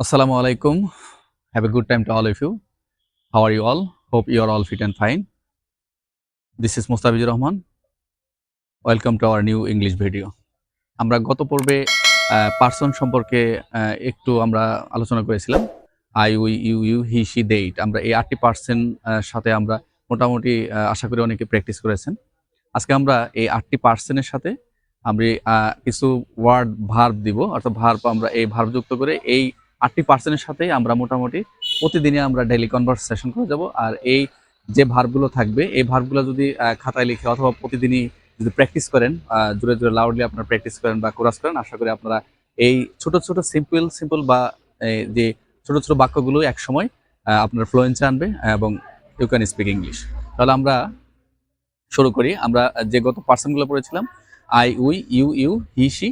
Assalamu alaikum. Have a good time to all of you. How are you all? Hope you are all fit and fine. This is Mustafizur Rahman. Welcome to our new English video. আমরা গত পর্বে person সম্পর্কে একটু আমরা আলোচনা করেছিলাম I we you you he she they it আমরা এই আটটি পার্সেন্ট সাথে আমরা মোটামুটি আশা করি অনেকে প্র্যাকটিস করেছেন আজকে আমরা এই আটটি পার্সেন্টের সাথে আমরা কিছু ওয়ার্ড ভার্ব দিব অর্থাৎ ভার্ব আমরা এই ভার্ব যুক্ত করে এই আটটি পার্সেন্টের সাথেই আমরা মোটামুটি প্রতিদিনই আমরা ডেইলি কনভারসেশন করে যাব। আর এই যে ভার্বগুলো থাকবে, এই ভার্বগুলো যদি খাতায় লিখে অথবা প্রতিদিনই যদি প্র্যাকটিস করেন জোরে জোরে লাউডলি আপনারা প্র্যাকটিস করেন বা কোরাস করেন, আশা করি আপনারা এই ছোট ছোট সিম্পল সিম্পল বা যে ছোট ছোট বাক্যগুলো একসময় আপনার ফ্লুয়েন্সি আনবে এবং ইউ ক্যান স্পিক ইংলিশ তাহলে আমরা শুরু করি। আমরা যে গত পার্সনগুলো পড়েছিলাম I we you you he she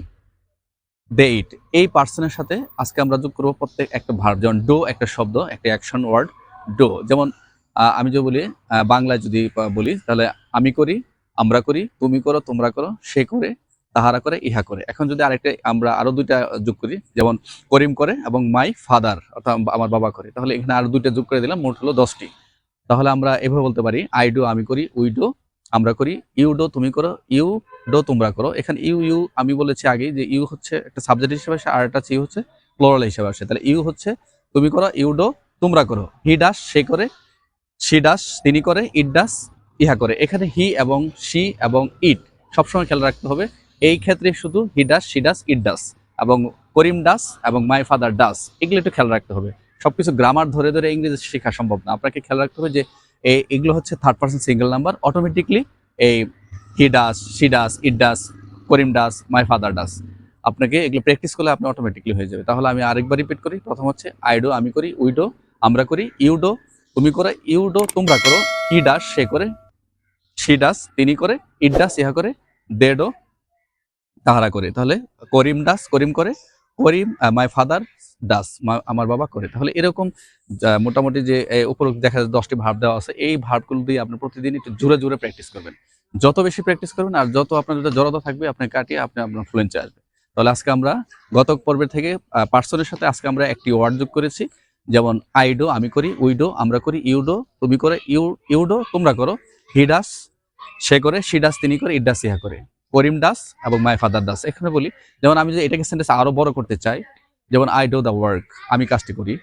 they it এই পার্সনের সাথে আজকে আমরা যোগ করব প্রত্যেক একটা ভার্ব যেমন ডো একটা শব্দ, একটা অ্যাকশন ওয়ার্ড ডো যেমন আমি যদি বলি বাংলায় যদি বলি, তাহলে আমি করি, আমরা করি, তুমি করো, তোমরা করো, সে করে, তাহারা করে, ইহা করে। এখন যদি আরেকটা, আমরা আরও দুইটা যোগ করি, যেমন করিম করে এবং মাই ফাদার অর্থাৎ আমার বাবা করে, তাহলে এখানে আরও দুইটা যোগ করে দিলাম, মোট হলো দশটি। তাহলে আমরা এভাবে বলতে পারি আই ডো আমি করি উই ডো আমরা করি, ইউ ডো তুমি করো, ইউ ডো তোমরা করো। এখানে ইউ ইউ, আমি বলেছি আগে যে ইউ হচ্ছে একটা সাবজেক্ট হিসেবে আসে, আর একটা ইউ হচ্ছে প্লোরাল হিসেবে আসে। তাহলে ইউ হচ্ছে তুমি করো, ইউ ডো তোমরা করো। হি ডাস সে করে সি ডাস তিনি করে, ইট ডাস ইহা করে। এখানে হি এবং সি এবং ইট সবসময় খেয়াল রাখতে হবে। এই ক্ষেত্রে শুধু he does she does, it does এবং করিম ডাস এবং মাই ফাদার ডাস, এগুলো একটু খেয়াল রাখতে হবে। সবকিছু গ্রামার ধরে ধরে ইংরেজি শেখা সম্ভব না। আপনাকে খেয়াল রাখতে হবে যে এগুলো হচ্ছে third person singular number automatically এই he does she does it does Karim does my father does আপনাকে এগুলো প্র্যাকটিস করলে আপনি অটোমেটিকলি হয়ে যাবে। তাহলে আমি আরেকবার রিপিট করি। প্রথম হচ্ছে আইডো আমি করি উইডো আমরা করি ইউডো তুমি করো ইউডো তোমরা করো হি ডাস সে করে সি ডাস তিনি করে ইট ডাস ইহা করে দেডো তাহারা করে। তাহলে করিম ডাস করিম করে করিম মাই ফাদার ডাস আমার বাবা করে। তাহলে এরকম মোটামুটি যে উপরোক্ত দেখা যায় দশটি ভার্ব দেওয়া আছে, এই ভার্বগুলো দিয়ে আপনি প্রতিদিন একটু জোরে জোরে প্র্যাকটিস করবেন। যত বেশি প্র্যাকটিস করবেন আর যত আপনার যদি জড়তা থাকবে, আপনি কাটিয়ে আপনি আপনার ফ্লুয়েন্সি আসবে। তাহলে আজকে আমরা গত পর্বের থেকে পার্সনের সাথে আজকে আমরা একটি ওয়ার্ড যোগ করেছি, যেমন আইডো আমি করি উইডো আমরা করি ইউডো তুমি করে ইউ ইউডো তোমরা করো হিডাস সে করে সিডাস তিনি করে ইডাস ইহা করে। করিম দাস এবং মাই ফাদার দাস। এখানে বলি, যেমন আমি যদি এটাকে সেন্টেন্স আরও বড় করতে চাই, যেমন আই ডো দ্য ওয়ার্ক আমি কাজটি করি।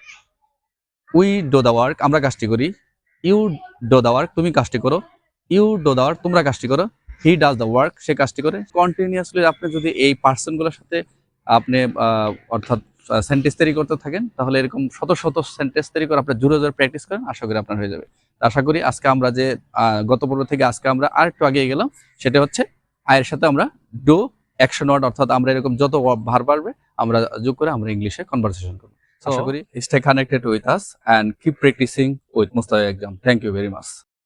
উই ডো দ্য ওয়ার্ক আমরা কাজটি করি। ইউ ডো দ্য ওয়ার্ক তুমি কাজটি করো। ইউ ডো দ্য ওয়ার্ক তোমরা কাজটি করো। হি ডাজ দ্য ওয়ার্ক সে কাজটি করে। কন্টিনিউয়াসলি আপনি যদি এই পার্সনগুলোর সাথে আপনি অর্থাৎ সেন্টেন্স তৈরি করতে থাকেন, তাহলে এরকম শত শত সেন্টেন্স তৈরি করে আপনি জোরে জোরে প্র্যাকটিস করেন, আশা করি আপনার হয়ে যাবে। আশা করি আজকে আমরা যে গত পর্ব থেকে আজকে আমরা আর একটু আগে গেলাম, সেটা হচ্ছে আয়ের সাথে আমরা ডো একশো নট অর্থাৎ আমরা এরকম যত ভার বাড়বে আমরা যোগ করে আমরা ইংলিশে কনভারসেশন করব। আশা করি stay connected with us and keep practising with Mustafa exam thank you very much